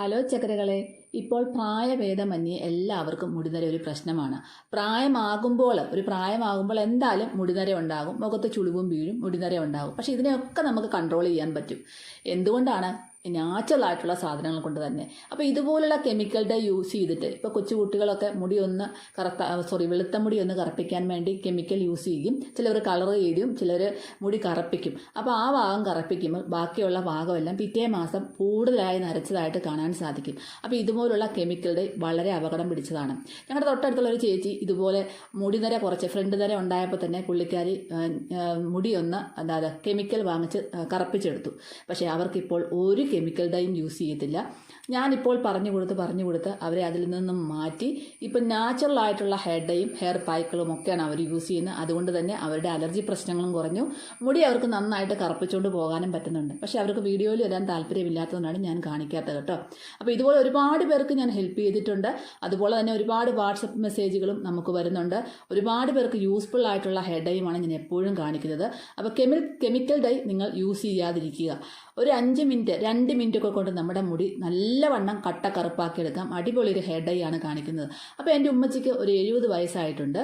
Hello ചക്കരകളെ ഇപ്പോൾ പ്രായഭേദമന്യേ എല്ലാവർക്കും മുടിനര ഒരു പ്രശ്നമാണ്. പ്രായമാകുമ്പോൾ ഒരു പ്രായമാകുമ്പോൾ എന്തായാലും മുടിനര ഉണ്ടാകും. മുഖത്ത് ചുളിവും വീഴും മുടിനര ഉണ്ടാകും. പക്ഷേ ഇതിനെയൊക്കെ നമുക്ക് കൺട്രോൾ ചെയ്യാൻ പറ്റും. എന്തുകൊണ്ടാണ്? നാച്ചുറൽ ആയിട്ടുള്ള സാധനങ്ങൾ കൊണ്ട് തന്നെ. അപ്പോൾ ഇതുപോലുള്ള കെമിക്കലിന്റെ യൂസ് ചെയ്തിട്ട് ഇപ്പോൾ കൊച്ചു കുട്ടികളൊക്കെ മുടി ഒന്ന് കറുത്ത സോറി വെളുത്ത മുടി ഒന്ന് കറപ്പിക്കാൻ വേണ്ടി കെമിക്കൽ യൂസ് ചെയ്യും. ചിലർ കളർ ചെയ്യും ചിലർ മുടി കറപ്പിക്കും. അപ്പോൾ ആ ഭാഗം കറുപ്പിക്കുമ്പോൾ ബാക്കിയുള്ള ഭാഗമെല്ലാം പിറ്റേ മാസം കൂടുതലായി നരച്ചതായിട്ട് കാണാൻ സാധിക്കും. അപ്പോൾ ഇതുപോലുള്ള കെമിക്കൽ ഡേ വളരെ അപകടം പിടിച്ചതാണ്. ഞങ്ങളുടെ തൊട്ടടുത്തുള്ള ഒരു ചേച്ചി ഇതുപോലെ മുടി നിര കുറച്ച് ഫ്രണ്ട് നിര ഉണ്ടായപ്പോൾ തന്നെ പുള്ളിക്കാരി മുടി ഒന്ന് എന്താ കെമിക്കൽ വാങ്ങിച്ച് കറുപ്പിച്ചെടുത്തു. പക്ഷേ അവർക്കിപ്പോൾ ഒരു കെമിക്കൽ ഡൈയും യൂസ് ചെയ്യത്തില്ല. ഞാനിപ്പോൾ പറഞ്ഞു കൊടുത്ത് പറഞ്ഞു കൊടുത്ത് അവരെ അതിൽ നിന്നും മാറ്റി ഇപ്പം നാച്ചുറൽ ആയിട്ടുള്ള ഹെയർ ഡൈയും ഹെയർ പായ്ക്കളും ഒക്കെയാണ് അവർ യൂസ് ചെയ്യുന്നത്. അതുകൊണ്ട് തന്നെ അവരുടെ അലർജി പ്രശ്നങ്ങളും കുറഞ്ഞു. മുടി അവർക്ക് നന്നായിട്ട് കറുപ്പിച്ചുകൊണ്ട് പോകാനും പറ്റുന്നുണ്ട്. പക്ഷേ അവർക്ക് വീഡിയോയിൽ വരാൻ താല്പര്യമില്ലാത്തതുകൊണ്ടാണ് ഞാൻ കാണിക്കാത്തത് കേട്ടോ. അപ്പോൾ ഇതുപോലെ ഒരുപാട് പേർക്ക് ഞാൻ ഹെൽപ്പ് ചെയ്തിട്ടുണ്ട്. അതുപോലെ തന്നെ ഒരുപാട് വാട്സപ്പ് മെസ്സേജുകളും നമുക്ക് വരുന്നുണ്ട്. ഒരുപാട് പേർക്ക് യൂസ്ഫുൾ ആയിട്ടുള്ള ഹെയർ ഞാൻ എപ്പോഴും കാണിക്കുന്നത്. അപ്പോൾ കെമി കെമിക്കൽ ഡൈ നിങ്ങൾ യൂസ് ചെയ്യാതിരിക്കുക. ഒരു അഞ്ച് മിനിറ്റ് രണ്ട് മിനിറ്റ് ഒക്കെ കൊണ്ട് നമ്മുടെ മുടി നല്ലവണ്ണം കട്ട കറുപ്പാക്കി എടുക്കാം അടിപൊളി ഒരു ഹെയർ ഡൈ ആണ് കാണിക്കുന്നത്. അപ്പോൾ എന്റെ ഉമ്മച്ചിക്ക് ഒരു എഴുപത് വയസ്സായിട്ടുണ്ട്.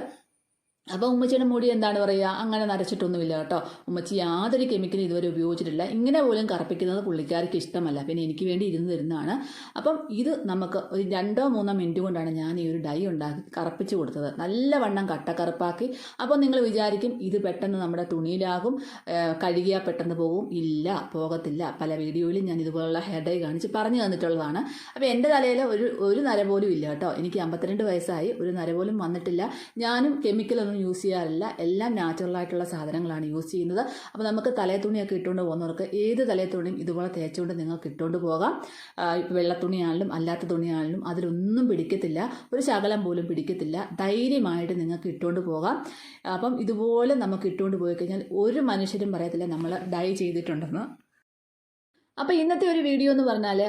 അപ്പോൾ ഉമ്മച്ചിയുടെ മുടി എന്താണ് പറയുക? അങ്ങനെ നരച്ചിട്ടൊന്നുമില്ല കേട്ടോ. ഉമ്മച്ചി യാതൊരു കെമിക്കലും ഇതുവരെ ഉപയോഗിച്ചിട്ടില്ല. ഇങ്ങനെ പോലും കറപ്പിക്കുന്നത് പുള്ളിക്കാർക്ക് ഇഷ്ടമല്ല. പിന്നെ എനിക്ക് വേണ്ടി ഇരുന്ന് തരുന്നതാണ്. അപ്പം ഇത് നമുക്ക് ഒരു രണ്ടോ മൂന്നോ മിനിറ്റ് കൊണ്ടാണ് ഞാൻ ഈ ഒരു ഡൈ ഉണ്ടാക്കി കറപ്പിച്ച് കൊടുത്തത്. നല്ല വണ്ണം കട്ടക്കറുപ്പാക്കി. അപ്പോൾ നിങ്ങൾ വിചാരിക്കും ഇത് പെട്ടെന്ന് നമ്മുടെ തുണിയിലാകും. കഴുകിയാൽ പെട്ടെന്ന് പോകും. ഇല്ല പോകത്തില്ല. പല വീഡിയോയിലും ഞാൻ ഇതുപോലുള്ള ഹെയർ ഡൈ കാണിച്ച് പറഞ്ഞു തന്നിട്ടുള്ളതാണ്. അപ്പോൾ എന്റെ തലയിൽ ഒരു ഒരു നര പോലും ഇല്ല കേട്ടോ. എനിക്ക് അമ്പത്തിരണ്ട് വയസ്സായി. ഒരു നര പോലും വന്നിട്ടില്ല. ഞാനും കെമിക്കലൊന്നും യൂസ് ചെയ്യാറില്ല. എല്ലാം നാച്ചുറൽ ആയിട്ടുള്ള സാധനങ്ങളാണ് യൂസ് ചെയ്യുന്നത്. അപ്പോൾ നമുക്ക് തലേ ഇട്ടുകൊണ്ട് പോകുന്നവർക്ക് ഏത് തലേ തുണിയും ഇതുപോലെ തേച്ചുകൊണ്ട് നിങ്ങൾക്ക് ഇട്ടുകൊണ്ട് പോകാം. വെള്ളത്തുണിയാണെങ്കിലും വെള്ള തുണിയാണെങ്കിലും അല്ലാത്ത തുണിയാണെങ്കിലും അതിലൊന്നും പിടിക്കത്തില്ല. ഒരു ശകലം പോലും പിടിക്കത്തില്ല. ധൈര്യമായിട്ട് നിങ്ങൾക്ക് ഇട്ടുകൊണ്ട് പോകാം. അപ്പം ഇതുപോലെ നമുക്ക് ഇട്ടുകൊണ്ട് പോയി കഴിഞ്ഞാൽ ഒരു മനുഷ്യരും പറയത്തില്ല നമ്മൾ ഡൈ ചെയ്തിട്ടുണ്ടെന്ന്. അപ്പോൾ ഇന്നത്തെ ഒരു വീഡിയോ എന്ന് പറഞ്ഞാൽ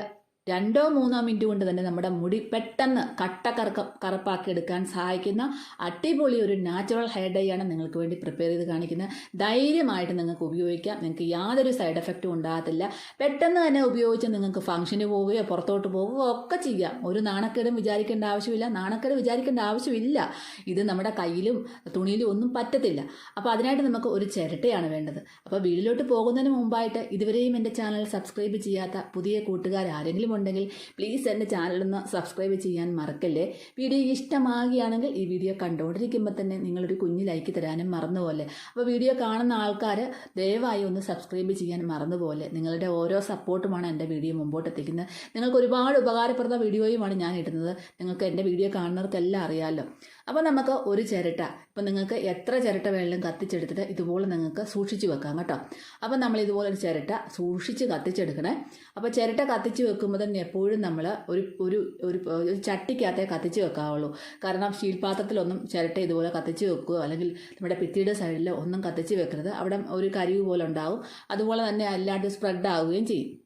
രണ്ടോ മൂന്നോ മിനിറ്റ് കൊണ്ട് തന്നെ നമ്മുടെ മുടി പെട്ടെന്ന് കട്ട കറുക്ക കറുപ്പാക്കി എടുക്കാൻ സഹായിക്കുന്ന അടിപൊളി ഒരു നാച്ചുറൽ ഹെയർ ഡൈ ആണ് നിങ്ങൾക്ക് വേണ്ടി പ്രിപ്പയർ ചെയ്ത് കാണിക്കുന്നത്. ധൈര്യമായിട്ട് നിങ്ങൾക്ക് ഉപയോഗിക്കാം. നിങ്ങൾക്ക് യാതൊരു സൈഡ് എഫക്റ്റും ഉണ്ടാകത്തില്ല. പെട്ടെന്ന് തന്നെ ഉപയോഗിച്ച് നിങ്ങൾക്ക് ഫംഗ്ഷന് പോവുകയോ പുറത്തോട്ട് പോവുകയോ ഒക്കെ ചെയ്യാം. ഒരു നാണക്കേടും വിചാരിക്കേണ്ട ആവശ്യമില്ല. നാണക്കേട് വിചാരിക്കേണ്ട ആവശ്യമില്ല. ഇത് നമ്മുടെ കയ്യിലും തുണിയിലും ഒന്നും പറ്റത്തില്ല. അപ്പോൾ അതിനായിട്ട് നമുക്ക് ഒരു ചിരട്ടയാണ് വേണ്ടത്. അപ്പോൾ വീട്ടിലോട്ട് പോകുന്നതിന് മുമ്പായിട്ട് ഇതുവരെയും എന്റെ ചാനൽ സബ്സ്ക്രൈബ് ചെയ്യാത്ത പുതിയ കൂട്ടുകാർ ആരെങ്കിലും ഉണ്ടെങ്കിൽ പ്ലീസ് എന്റെ ചാനലൊന്ന് സബ്സ്ക്രൈബ് ചെയ്യാൻ മറക്കല്ലേ? വീഡിയോ ഇഷ്ടമാകുകയാണെങ്കിൽ ഈ വീഡിയോ കണ്ടുകൊണ്ടിരിക്കുമ്പോൾ തന്നെ നിങ്ങളൊരു കുഞ്ഞ് ലൈക്ക് തരാനും മറന്നുപോലെ അപ്പോൾ വീഡിയോ കാണുന്ന ആൾക്കാർ ദയവായി ഒന്ന് സബ്സ്ക്രൈബ് ചെയ്യാൻ മറന്നുപോലെ നിങ്ങളുടെ ഓരോ സപ്പോർട്ടുമാണ് എന്റെ വീഡിയോ മുമ്പോട്ട് എത്തിക്കുന്നത്. നിങ്ങൾക്ക് ഒരുപാട് ഉപകാരപ്രദ വീഡിയോയുമാണ് ഞാൻ ഇടുന്നത്. നിങ്ങൾക്ക് എന്റെ വീഡിയോ കാണുന്നവർക്കെല്ലാം അറിയാമല്ലോ അപ്പോൾ നമുക്ക് ഒരു ചിരട്ട. ഇപ്പം നിങ്ങൾക്ക് എത്ര ചിരട്ട വേണമെങ്കിലും കത്തിച്ചെടുത്തിട്ട് ഇതുപോലെ നിങ്ങൾക്ക് സൂക്ഷിച്ചു വെക്കാം കേട്ടോ. അപ്പോൾ നമ്മൾ ഇതുപോലെ ഒരു ചിരട്ട സൂക്ഷിച്ച് കത്തിച്ചെടുക്കണേ. അപ്പോൾ ചിരട്ട കത്തിച്ച് വെക്കുമ്പോൾ തന്നെ എപ്പോഴും നമ്മൾ ഒരു ഒരു ഒരു ചട്ടിക്കകത്തേ കത്തിച്ച് വെക്കാവുള്ളൂ. കാരണം സ്റ്റീൽ പാത്രത്തിലൊന്നും ചിരട്ട ഇതുപോലെ കത്തിച്ച് വെക്കുകയോ അല്ലെങ്കിൽ നമ്മുടെ ഭിത്തിയുടെ സൈഡിൽ ഒന്നും കത്തിച്ച് വെക്കരുത്. അവിടെ ഒരു കരിവ് പോലെ ഉണ്ടാവും. അതുപോലെ തന്നെ അല്ലാണ്ട് സ്പ്രെഡ് ആവുകയും ചെയ്യും.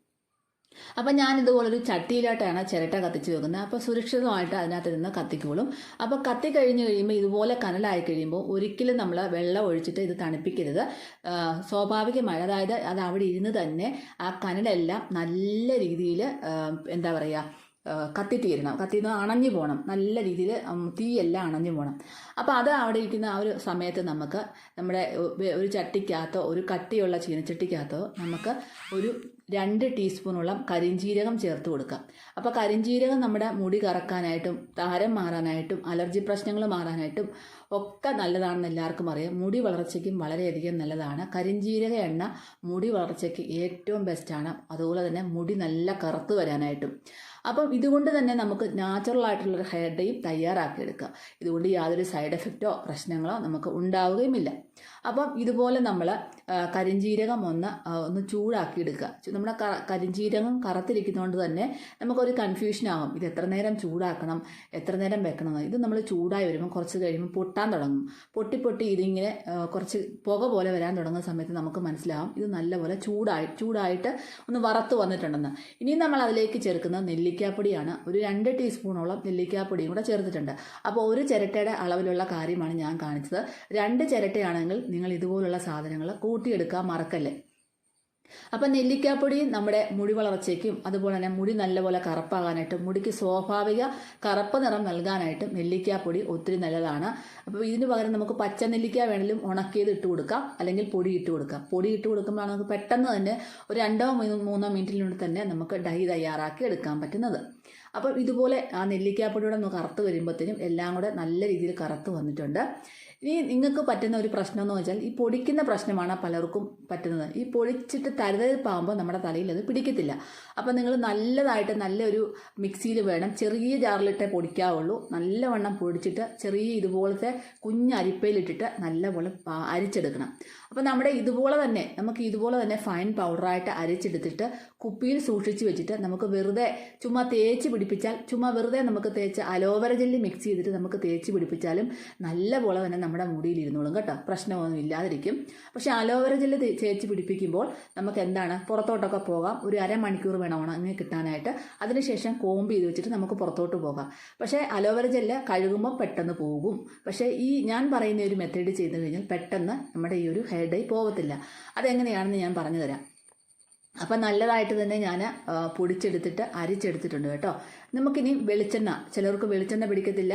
അപ്പം ഞാൻ ഇതുപോലൊരു ചട്ടിയിലായിട്ടാണ് ചിരട്ട കത്തിച്ച് വെക്കുന്നത്. അപ്പോൾ സുരക്ഷിതമായിട്ട് അതിനകത്ത് നിന്ന് കത്തിക്കോളും. അപ്പോൾ കത്തി കഴിഞ്ഞ് കഴിയുമ്പോൾ ഇതുപോലെ കനലായി കഴിയുമ്പോൾ ഒരിക്കലും നമ്മൾ വെള്ളം ഒഴിച്ചിട്ട് ഇത് തണുപ്പിക്കരുത്. സ്വാഭാവികമായി അതായത് അത് അവിടെ ഇരുന്ന് തന്നെ ആ കനലെല്ലാം നല്ല രീതിയിൽ എന്താ പറയുക കത്തിത്തീരണം. കത്തിന്ന് അണഞ്ഞു പോകണം നല്ല രീതിയിൽ തീയെല്ലാം അണഞ്ഞു പോകണം അപ്പോൾ അത് അവിടെ ഇരിക്കുന്ന ആ ഒരു സമയത്ത് നമുക്ക് നമ്മുടെ ഒരു ചട്ടിക്കകത്തോ ഒരു കട്ടിയുള്ള ചീനച്ചട്ടിക്കകത്തോ നമുക്ക് ഒരു രണ്ട് ടീസ്പൂണോളം കരിഞ്ജീരകം ചേർത്ത് കൊടുക്കാം അപ്പോൾ കരിഞ്ജീരകം നമ്മുടെ മുടി കറക്കാനായിട്ടും താരം മാറാനായിട്ടും അലർജി പ്രശ്നങ്ങൾ മാറാനായിട്ടും ഒക്കെ നല്ലതാണെന്ന് എല്ലാവർക്കും അറിയാം. മുടി വളർച്ചയ്ക്കും വളരെയധികം നല്ലതാണ്. കരിഞ്ജീരക എണ്ണ മുടി വളർച്ചയ്ക്ക് ഏറ്റവും ബെസ്റ്റാണ് അതുപോലെ തന്നെ മുടി നല്ല കറുത്ത് വരാനായിട്ടും. അപ്പം ഇതുകൊണ്ട് തന്നെ നമുക്ക് നാച്ചുറൽ ആയിട്ടുള്ളൊരു ഹെയർ ഡേയും തയ്യാറാക്കിയെടുക്കാം ഇതുകൊണ്ട് യാതൊരു സൈഡ് എഫക്റ്റോ പ്രശ്നങ്ങളോ നമുക്ക് ഉണ്ടാവുകയുമില്ല. അപ്പം ഇതുപോലെ നമ്മൾ കരിഞ്ജീരകം ഒന്ന് ഒന്ന് ചൂടാക്കി എടുക്കുക ചു- നമ്മുടെ ക- കരിഞ്ജീരകം കറുത്തിരിക്കുന്നതുകൊണ്ട് തന്നെ നമുക്കൊരു കൺഫ്യൂഷൻ ആകും ഇത് എത്ര നേരം ചൂടാക്കണം? എത്ര നേരം വെക്കണം? ഇത് നമ്മൾ ചൂടായി വരുമ്പോൾ കുറച്ച് കഴിയുമ്പോൾ പൊട്ടാൻ തുടങ്ങും. പൊട്ടി പൊട്ടി ഇതിങ്ങനെ കുറച്ച് പുക പോലെ വരാൻ തുടങ്ങുന്ന സമയത്ത് നമുക്ക് മനസ്സിലാവും ഇത് നല്ലപോലെ ചൂടായി ചൂടായിട്ട് ഒന്ന് വറുത്ത് വന്നിട്ടുണ്ടെന്ന്. ഇനി നമ്മൾ അതിലേക്ക് ചേർക്കുന്നത് നെല്ലിക്കാപ്പൊടിയാണ്. ഒരു രണ്ട് ടീസ്പൂണോളം നെല്ലിക്കാപ്പൊടിയും കൂടെ ചേർത്തിട്ടുണ്ട്. അപ്പോൾ ഒരു ചിരട്ടയുടെ അളവിലുള്ള കാര്യമാണ് ഞാൻ കാണിച്ചത്. രണ്ട് ചിരട്ടയാണെങ്കിൽ നിങ്ങൾ ഇതുപോലുള്ള സാധനങ്ങൾ കൂട്ടിയെടുക്കാൻ മറക്കല്ലേ? അപ്പം നെല്ലിക്കാപ്പൊടി നമ്മുടെ മുടി വളർച്ചയ്ക്കും അതുപോലെ തന്നെ മുടി നല്ലപോലെ കറുപ്പാകാനായിട്ടും മുടിക്ക് സ്വാഭാവിക കറുപ്പ് നിറം നൽകാനായിട്ടും നെല്ലിക്കാപ്പൊടി ഒത്തിരി നല്ലതാണ്. അപ്പോൾ ഇതിന് പകരം നമുക്ക് പച്ച നെല്ലിക്ക വേണമെങ്കിലും ഉണക്കിയത് ഇട്ട് കൊടുക്കാം അല്ലെങ്കിൽ പൊടി ഇട്ട് കൊടുക്കാം. പൊടി ഇട്ട് കൊടുക്കുമ്പോഴാണ് നമുക്ക് പെട്ടെന്ന് തന്നെ ഒരു രണ്ടോ മൂന്നോ മിനിറ്റിനുള്ളിൽ തന്നെ നമുക്ക് ഡൈ തയ്യാറാക്കി എടുക്കാൻ പറ്റുന്നത്. അപ്പം ഇതുപോലെ ആ നെല്ലിക്കാപ്പൊടിയുടെ ഒന്ന് കറുത്ത് വരുമ്പോഴത്തേനും എല്ലാം കൂടെ നല്ല രീതിയിൽ കറുത്ത് വന്നിട്ടുണ്ട്. ഇനി നിങ്ങൾക്ക് പറ്റുന്ന ഒരു പ്രശ്നം എന്ന് വെച്ചാൽ ഈ പൊടിക്കുന്ന പ്രശ്നമാണ് പലർക്കും പറ്റുന്നത്. ഈ പൊടിച്ചിട്ട് തരുതരിപ്പാകുമ്പോൾ നമ്മുടെ തലയിൽ അത് പിടിക്കത്തില്ല. അപ്പം നിങ്ങൾ നല്ലതായിട്ട് നല്ലൊരു മിക്സിയിൽ വേണം ചെറിയ ജാറിലിട്ടേ പൊടിക്കാവുള്ളൂ. നല്ലവണ്ണം പൊടിച്ചിട്ട് ചെറിയ ഇതുപോലത്തെ കുഞ്ഞ് അരിപ്പയിലിട്ടിട്ട് നല്ലപോലെ അരിച്ചെടുക്കണം. അപ്പം നമ്മുടെ ഇതുപോലെ തന്നെ നമുക്ക് ഇതുപോലെ തന്നെ ഫൈൻ പൗഡറായിട്ട് അരിച്ചെടുത്തിട്ട് കുപ്പിയിൽ സൂക്ഷിച്ച് വെച്ചിട്ട് നമുക്ക് വെറുതെ ചുമ്മാ തേച്ച് പിടിപ്പിച്ചാൽ ചുമ്മാ വെറുതെ നമുക്ക് തേച്ച് അലോവര ജെല്ലി മിക്സ് ചെയ്തിട്ട് നമുക്ക് തേച്ച് പിടിപ്പിച്ചാലും നല്ലപോലെ തന്നെ നമ്മുടെ മുടിയിൽ ഇരുന്നോളും കേട്ടോ. പ്രശ്നമൊന്നും ഇല്ലാതിരിക്കും. പക്ഷേ അലോവേര ജെല്ല് ചേച്ചി പിടിപ്പിക്കുമ്പോൾ നമുക്ക് എന്താണ് പുറത്തോട്ടൊക്കെ പോകാം. ഒരു അരമണിക്കൂർ വേണം ഉണങ്ങി കിട്ടാനായിട്ട്. അതിനുശേഷം കോമ്പ് ചെയ്ത് വെച്ചിട്ട് നമുക്ക് പുറത്തോട്ട് പോകാം. പക്ഷേ അലോവേര ജെല്ല് കഴുകുമ്പോൾ പെട്ടെന്ന് പോകും. പക്ഷേ ഈ ഞാൻ പറയുന്ന ഒരു മെത്തേഡ് ചെയ്ത് കഴിഞ്ഞാൽ പെട്ടെന്ന് നമ്മുടെ ഈ ഒരു ഹെയർ ഡൈ പോകത്തില്ല. അതെങ്ങനെയാണെന്ന് ഞാൻ പറഞ്ഞു തരാം അപ്പം നല്ലതായിട്ട് തന്നെ ഞാൻ പൊടിച്ചെടുത്തിട്ട് അരിച്ചെടുത്തിട്ടുണ്ട് കേട്ടോ. നമുക്കിനി വെളിച്ചെണ്ണ ചിലർക്ക് വെളിച്ചെണ്ണ പിടിക്കത്തില്ല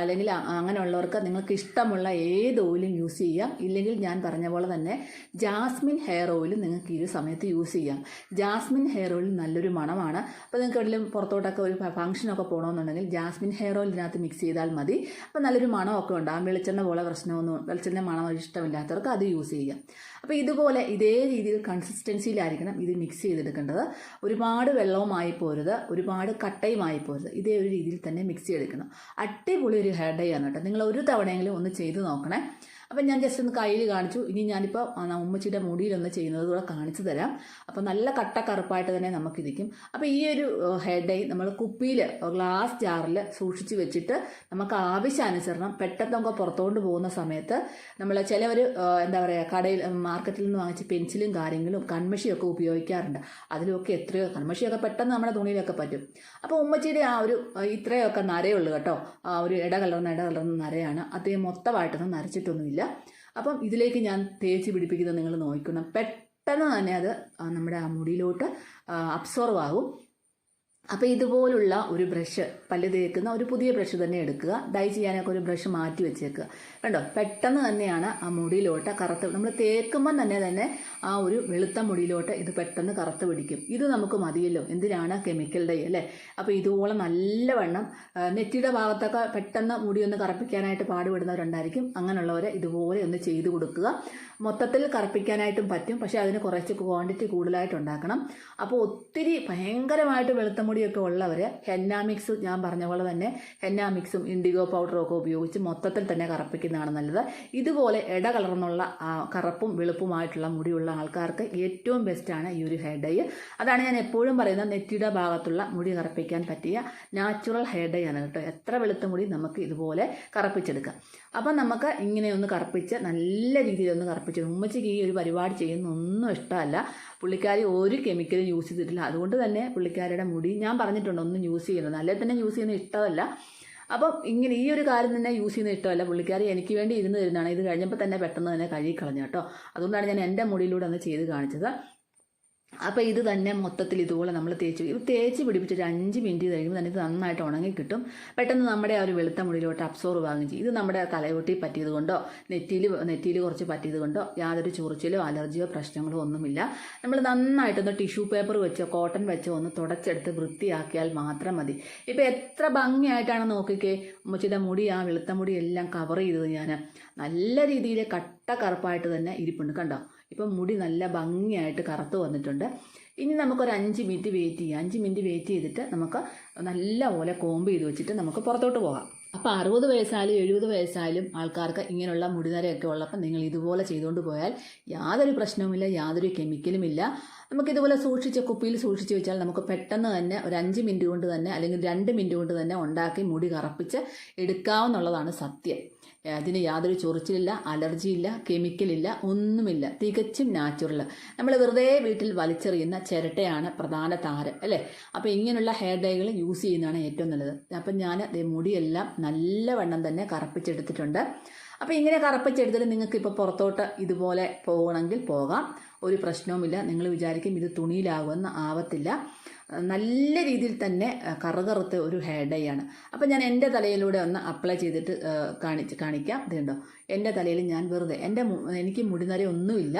അല്ലെങ്കിൽ അങ്ങനെയുള്ളവർക്ക് നിങ്ങൾക്ക് ഇഷ്ടമുള്ള ഏത് ഓയിലും യൂസ് ചെയ്യാം. ഇല്ലെങ്കിൽ ഞാൻ പറഞ്ഞ പോലെ തന്നെ ജാസ്മിൻ ഹെയർ ഓയിലും നിങ്ങൾക്ക് ഈ സമയത്ത് യൂസ് ചെയ്യാം. ജാസ്മിൻ ഹെയർ ഓയിൽ നല്ലൊരു മണമാണ്. അപ്പോൾ നിങ്ങൾക്ക് എവിടെയും പുറത്തോട്ടൊക്കെ ഒരു ഫംഗ്ഷനൊക്കെ പോകണമെന്നുണ്ടെങ്കിൽ ജാസ്മിൻ ഹെയർ ഓയിൽ ഇതിനകത്ത് മിക്സ് ചെയ്താൽ മതി. അപ്പോൾ നല്ലൊരു മണമൊക്കെ ഉണ്ടാകും വെളിച്ചെണ്ണ പോലെ പ്രശ്നമൊന്നും വെളിച്ചെണ്ണ മണം ഇഷ്ടമില്ലാത്തവർക്ക് അത് യൂസ് ചെയ്യാം. അപ്പോൾ ഇതുപോലെ ഇതേ രീതിയിൽ കൺസിസ്റ്റൻസിയിലായിരിക്കണം ഇത് മിക്സ് ചെയ്തെടുക്കേണ്ടത്. ഒരുപാട് വെള്ളവുമായി പോരുത് ഒരുപാട് കട്ടയുമായി പോരുത്. ഇതേ ഒരു രീതിയിൽ തന്നെ മിക്സ് ചെയ്തെടുക്കണം. അടിപൊളി ഒരു ഹെയർ ഡൈ ആണ് കേട്ടോ. നിങ്ങൾ ഒരു തവണയെങ്കിലും ഒന്ന് ചെയ്ത് നോക്കണേ. അപ്പം ഞാൻ ജസ്റ്റ് ഒന്ന് കയ്യിൽ കാണിച്ചു. ഇനി ഞാനിപ്പോൾ ഉമ്മച്ചിയുടെ മുടിയിലൊന്ന് ചെയ്യുന്നത് കൂടെ കാണിച്ചു തരാം. അപ്പോൾ നല്ല കട്ട കറുപ്പായിട്ട് തന്നെ നമുക്കിരിക്കും. അപ്പോൾ ഈ ഒരു ഹെയർ ഡൈ നമ്മൾ കുപ്പിയിൽ ഗ്ലാസ് ജാറിൽ സൂക്ഷിച്ച് വെച്ചിട്ട് നമുക്ക് ആവശ്യാനുസരണം പെട്ടെന്ന് പുറത്തോണ്ട് പോകുന്ന സമയത്ത് നമ്മൾ ചിലവർ എന്താ പറയുക കടയിൽ മാർക്കറ്റിൽ നിന്ന് വാങ്ങിച്ച് പെൻസിലും കാര്യങ്ങളും കൺമഷിയൊക്കെ ഉപയോഗിക്കാറുണ്ട്. അതിലൊക്കെ എത്രയോ കൺമഷിയൊക്കെ പെട്ടെന്ന് നമ്മുടെ തുണിയിലൊക്കെ പറ്റും. അപ്പോൾ ഉമ്മച്ചിയുടെ ആ ഒരു ഇത്രയൊക്കെ നരയുള്ളൂ കേട്ടോ. ആ ഒരു ഇട കലർന്ന ഇട കലർന്ന നരയാണ്. അദ്ദേഹം മൊത്തമായിട്ടൊന്നും നരച്ചിട്ടൊന്നുമില്ല അപ്പം ഇതിലേക്ക് ഞാൻ തേച്ച് പിടിപ്പിക്കുന്നത് നിങ്ങൾ നോക്കണം. പെട്ടെന്ന് തന്നെ അത് നമ്മുടെ ആ മുടിയിലോട്ട് അബ്സോർവ് ആകും. അപ്പോൾ ഇതുപോലുള്ള ഒരു ബ്രഷ് പല്ല് തേക്കുന്ന ഒരു പുതിയ ബ്രഷ് തന്നെ എടുക്കുക. ഡൈ ചെയ്യാനൊക്കെ ഒരു ബ്രഷ് മാറ്റി വെച്ചേക്കുക. കണ്ടോ? പെട്ടെന്ന് തന്നെയാണ് ആ മുടിയിലോട്ട് കറുത്ത് നമ്മൾ തേക്കുമ്പം തന്നെ തന്നെ ആ ഒരു വെളുത്ത മുടിയിലോട്ട് ഇത് പെട്ടെന്ന് കറുത്ത് പിടിക്കും. ഇത് നമുക്ക് മതിയല്ലോ. എന്തിനാണ്? കെമിക്കൽ ഡൈ അല്ലേ? അപ്പോൾ ഇതുപോലെ നല്ലവണ്ണം നെറ്റിയുടെ ഭാഗത്തൊക്കെ പെട്ടെന്ന് മുടി ഒന്ന് കറുപ്പിക്കാനായിട്ട് പാടുപെടുന്നവരുണ്ടായിരിക്കും. അങ്ങനെയുള്ളവരെ ഇതുപോലെ ഒന്ന് ചെയ്തു കൊടുക്കുക. മൊത്തത്തിൽ കറപ്പിക്കാനായിട്ടും പറ്റും. പക്ഷേ അതിന് കുറച്ച് ക്വാണ്ടിറ്റി കൂടുതലായിട്ട് ഉണ്ടാക്കണം. അപ്പോൾ ഒത്തിരി ഭയങ്കരമായിട്ട് വെളുത്ത മുടിയൊക്കെ ഉള്ളവർ ഹെന്ന മിക്സ് ഞാൻ പറഞ്ഞ പോലെ തന്നെ ഹെന്ന മിക്സും ഇൻഡിഗോ പൗഡറും ഒക്കെ ഉപയോഗിച്ച് മൊത്തത്തിൽ തന്നെ കറപ്പിക്കുന്നതാണ് നല്ലത്. ഇതുപോലെ ഇട കലർന്നുള്ള കറുപ്പും വെളുപ്പുമായിട്ടുള്ള മുടിയുള്ള ആൾക്കാർക്ക് ഏറ്റവും ബെസ്റ്റാണ് ഈ ഒരു ഹെയർ ഡൈ അതാണ് ഞാൻ എപ്പോഴും പറയുന്നത് നെറ്റിയുടെ ഭാഗത്തുള്ള മുടി കറപ്പിക്കാൻ പറ്റിയ നാച്ചുറൽ ഹെയർ ഡൈ ആണ് കേട്ടോ. എത്ര വെളുത്ത മുടി നമുക്ക് ഇതുപോലെ കറപ്പിച്ചെടുക്കാം. അപ്പം നമുക്ക് ഇങ്ങനെ ഒന്ന് കറപ്പിച്ച് നല്ല രീതിയിൽ ഒന്ന് കറപ്പിച്ച് ഉമ്മച്ചിക്ക് ഈ ഒരു പരിപാടി ചെയ്യുന്ന ഒന്നും ഇഷ്ടമല്ല. പുള്ളിക്കാരി ഒരു കെമിക്കലും യൂസ് ചെയ്തിട്ടില്ല. അതുകൊണ്ട് തന്നെ പുള്ളിക്കാരിയുടെ മുടി ഞാൻ പറഞ്ഞിട്ടുണ്ട് ഒന്നും യൂസ് ചെയ്യുന്നത്. അല്ലെങ്കിൽ തന്നെ യൂസ് ചെയ്യുന്നത് ഇഷ്ടമല്ല. അപ്പം ഇങ്ങനെ ഈ ഒരു കാര്യം തന്നെ യൂസ് ചെയ്യുന്നത് ഇഷ്ടമല്ല. പുള്ളിക്കാരി എനിക്ക് വേണ്ടി ഇരുന്ന് തരുന്നതാണ്. ഇത് കഴിഞ്ഞപ്പോൾ തന്നെ പെട്ടെന്ന് തന്നെ കഴുകി കളഞ്ഞു കേട്ടോ. അതുകൊണ്ടാണ് ഞാൻ എന്റെ മുടിയിലൂടെ ഒന്ന് ചെയ്ത് കാണിച്ചത്. അപ്പോൾ ഇത് തന്നെ മൊത്തത്തിൽ ഇതുപോലെ നമ്മൾ തേച്ച് ഇത് തേച്ച് പിടിപ്പിച്ച് ഒരു അഞ്ച് മിനിറ്റ് കഴിയുമ്പോൾ തന്നെ ഇത് നന്നായിട്ട് ഉണങ്ങി കിട്ടും. പെട്ടെന്ന് നമ്മുടെ ആ ഒരു വെളുത്ത മുടിയിലോട്ട് അബ്സോർവ് ആകുകയും ചെയ്യും. ഇത് നമ്മുടെ തലയോട്ടി പറ്റിയത് കൊണ്ടോ നെറ്റിയിൽ നെറ്റിയിൽ കുറച്ച് പറ്റിയത് കൊണ്ടോ യാതൊരു ചൊറിച്ചിലോ അലർജിയോ പ്രശ്നങ്ങളോ ഒന്നുമില്ല. നമ്മൾ നന്നായിട്ടൊന്ന് ടിഷ്യൂ പേപ്പർ വെച്ചോ കോട്ടൺ വെച്ചോ ഒന്ന് തുടച്ചെടുത്ത് വൃത്തിയാക്കിയാൽ മാത്രം മതി. ഇപ്പൊ എത്ര ഭംഗിയായിട്ടാണ് നോക്കിക്കേ. ഉമ്മച്ചിയുടെ മുടി ആ വെളുത്ത മുടി എല്ലാം കവർ ചെയ്തത് ഞാൻ നല്ല രീതിയിൽ കട്ട കറുപ്പായിട്ട് തന്നെ ഇരിപ്പുണ്ട് കണ്ടോ? ഇപ്പം മുടി നല്ല ഭംഗിയായിട്ട് കറുത്ത് വന്നിട്ടുണ്ട്. ഇനി നമുക്കൊരു അഞ്ച് മിനിറ്റ് വെയിറ്റ് ചെയ്യാം. അഞ്ച് മിനിറ്റ് വെയിറ്റ് ചെയ്തിട്ട് നമുക്ക് നല്ല പോലെ കോമ്പ് ചെയ്ത് വെച്ചിട്ട് നമുക്ക് പുറത്തോട്ട് പോകാം. അപ്പോൾ അറുപത് വയസ്സായാലും എഴുപത് വയസ്സായാലും ആൾക്കാർക്ക് ഇങ്ങനെയുള്ള മുടിനരയൊക്കെ ഉള്ളപ്പോൾ നിങ്ങൾ ഇതുപോലെ ചെയ്തുകൊണ്ട് പോയാൽ യാതൊരു പ്രശ്നവുമില്ല യാതൊരു കെമിക്കലും കെമിക്കലുമില്ല നമുക്കിതുപോലെ സൂക്ഷിച്ച് കുപ്പിയിൽ സൂക്ഷിച്ച് വെച്ചാൽ നമുക്ക് പെട്ടെന്ന് തന്നെ ഒരു അഞ്ച് മിനിറ്റ് കൊണ്ട് തന്നെ അല്ലെങ്കിൽ രണ്ട് മിനിറ്റ് കൊണ്ട് തന്നെ ഉണ്ടാക്കി മുടി കറപ്പിച്ച് എടുക്കാവുന്നുള്ളതാണ് സത്യം. അതിന് യാതൊരു ചൊറിച്ചിലില്ല അലർജിയില്ല കെമിക്കലില്ല ഒന്നുമില്ല. തികച്ചും നാച്ചുറൽ നമ്മൾ വെറുതെ വീട്ടിൽ വലിച്ചെറിയുന്ന ചിരട്ടയാണ് പ്രധാന താരം അല്ലേ? അപ്പോൾ ഇങ്ങനെയുള്ള ഹെയർ ഡൈകൾ യൂസ് ചെയ്യുന്നതാണ് ഏറ്റവും നല്ലത്. അപ്പം ഞാൻ മുടിയെല്ലാം നല്ലവണ്ണം തന്നെ കറപ്പിച്ചെടുത്തിട്ടുണ്ട്. അപ്പോൾ ഇങ്ങനെ കറപ്പിച്ചെടുത്തിട്ട് നിങ്ങൾക്ക് ഇപ്പോൾ പുറത്തോട്ട് ഇതുപോലെ പോകണമെങ്കിൽ പോകാം. ഒരു പ്രശ്നവുമില്ല. നിങ്ങൾ വിചാരിക്കും ഇത് തുണിയിലാകുമെന്ന് ആവത്തില്ല. നല്ല രീതിയിൽ തന്നെ കറുകറുത്ത ഒരു ഹെയർ ഡൈ ആണ്. അപ്പോൾ ഞാൻ എന്റെ തലയിലൂടെ ഒന്ന് അപ്ലൈ ചെയ്തിട്ട് കാണിച്ച് കാണിക്കാം. ഇതുണ്ടോ എന്റെ തലയിൽ ഞാൻ വെറുതെ എന്റെ എനിക്ക് മുടിനര ഒന്നുമില്ല.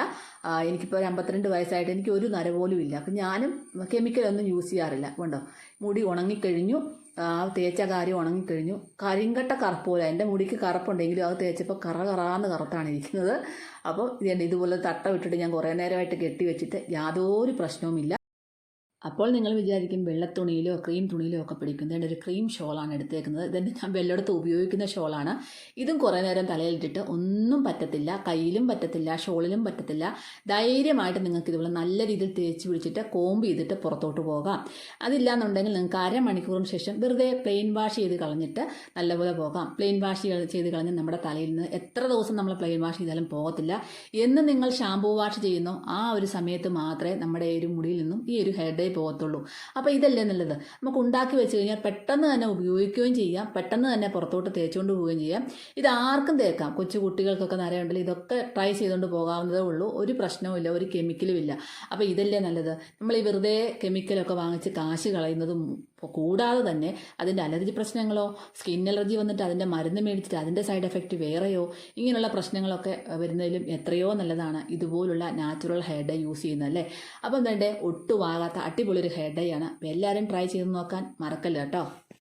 എനിക്കിപ്പോൾ ഒരു അമ്പത്തിരണ്ട് വയസ്സായിട്ട് എനിക്ക് ഒരു നര പോലും ഇല്ല. അപ്പം ഞാനും കെമിക്കലൊന്നും യൂസ് ചെയ്യാറില്ല. കണ്ടോ? മുടി ഉണങ്ങിക്കഴിഞ്ഞു ആ തേച്ച കാര്യം ഉണങ്ങിക്കഴിഞ്ഞു. കരിങ്കട്ട കറുപ്പ് പോലെ എന്റെ മുടിക്ക് കറുപ്പുണ്ടെങ്കിലും അത് തേച്ചപ്പോൾ കറ കറാന്ന് കറുത്താണ് ഇരിക്കുന്നത്. അപ്പോൾ ഇതുപോലെ തട്ട വിട്ടിട്ട് ഞാൻ കുറേ നേരമായിട്ട് കെട്ടി വെച്ചിട്ട് യാതൊരു പ്രശ്നവുമില്ല. അപ്പോൾ നിങ്ങൾ വിചാരിക്കും വെള്ളത്തുണിയിലോ ക്രീം തുണിയിലോ ഒക്കെ പിടിക്കുന്നതിന്റെ ഒരു ക്രീം ഷോളാണ് എടുത്തേക്കുന്നത്. ഇതെന്റെ ഞാൻ വെള്ളെടുത്ത് ഉപയോഗിക്കുന്ന ഷോളാണ്. ഇതും കുറേ നേരം തലയിലിട്ടിട്ട് ഒന്നും പറ്റത്തില്ല കയ്യിലും പറ്റത്തില്ല ഷോളിലും പറ്റത്തില്ല. ധൈര്യമായിട്ട് നിങ്ങൾക്ക് ഇതുപോലെ നല്ല രീതിയിൽ തേച്ച് പിടിച്ചിട്ട് കോമ്പ് ചെയ്തിട്ട് പുറത്തോട്ട് പോകാം. അതില്ലാന്നുണ്ടെങ്കിൽ നിങ്ങൾക്ക് അരമണിക്കൂറിന് ശേഷം വെറുതെ പ്ലെയിൻ വാഷ് ചെയ്ത് കളഞ്ഞിട്ട് നല്ലപോലെ പോകാം. പ്ലെയിൻ വാഷ് ചെയ്ത് കളഞ്ഞ് നമ്മുടെ തലയിൽ നിന്ന് എത്ര ദിവസം നമ്മൾ പ്ലെയിൻ വാഷ് ചെയ്താലും പോകത്തില്ല. എന്ന് നിങ്ങൾ ഷാമ്പൂ വാഷ് ചെയ്യുന്നോ ആ ഒരു സമയത്ത് മാത്രമേ നമ്മുടെ ഈ ഒരു മുടിയിൽ നിന്നും ഈ ഒരു ഹെയർ ഡേ പോകത്തുള്ളൂ. അപ്പോൾ ഇതല്ലേ നല്ലത്? നമുക്ക് ഉണ്ടാക്കി വെച്ച് കഴിഞ്ഞാൽ പെട്ടെന്ന് തന്നെ ഉപയോഗിക്കുകയും ചെയ്യാം. പെട്ടെന്ന് തന്നെ പുറത്തോട്ട് തേച്ചുകൊണ്ട് പോവുകയും ചെയ്യാം. ഇത് ആർക്കും തേക്കാം. കൊച്ചു കുട്ടികൾക്കൊക്കെ നിറയുണ്ടല്ലോ ഇതൊക്കെ ട്രൈ ചെയ്തുകൊണ്ട് പോകാവുന്നതേ ഉള്ളൂ. ഒരു പ്രശ്നവും ഇല്ല. ഒരു കെമിക്കലും ഇല്ല. അപ്പോൾ ഇതല്ലേ നല്ലത്? നമ്മൾ ഈ വെറുതെ കെമിക്കലൊക്കെ വാങ്ങിച്ച് കാശ് കളയുന്നതും കൂടാതെ തന്നെ അതിന്റെ അലർജി പ്രശ്നങ്ങളോ സ്കിൻ അലർജി വന്നിട്ട് അതിന്റെ മരുന്ന് മേടിച്ചിട്ട് അതിന്റെ സൈഡ് എഫക്റ്റ് വേറെയോ ഇങ്ങനെയുള്ള പ്രശ്നങ്ങളൊക്കെ വരുന്നതിലും എത്രയോ നല്ലതാണ്. ഇതുപോലുള്ള നാച്ചുറൽ ഹെയർ ഡൈ യൂസ് ചെയ്യുന്നത് അല്ലേ? അപ്പം വേണ്ടേ ഒട്ടുമാകാത്ത അടിപൊളി ഒരു ഹെഡ് ആണ്. എല്ലാവരും ട്രൈ ചെയ്ത് നോക്കാൻ മറക്കല്ല കേട്ടോ.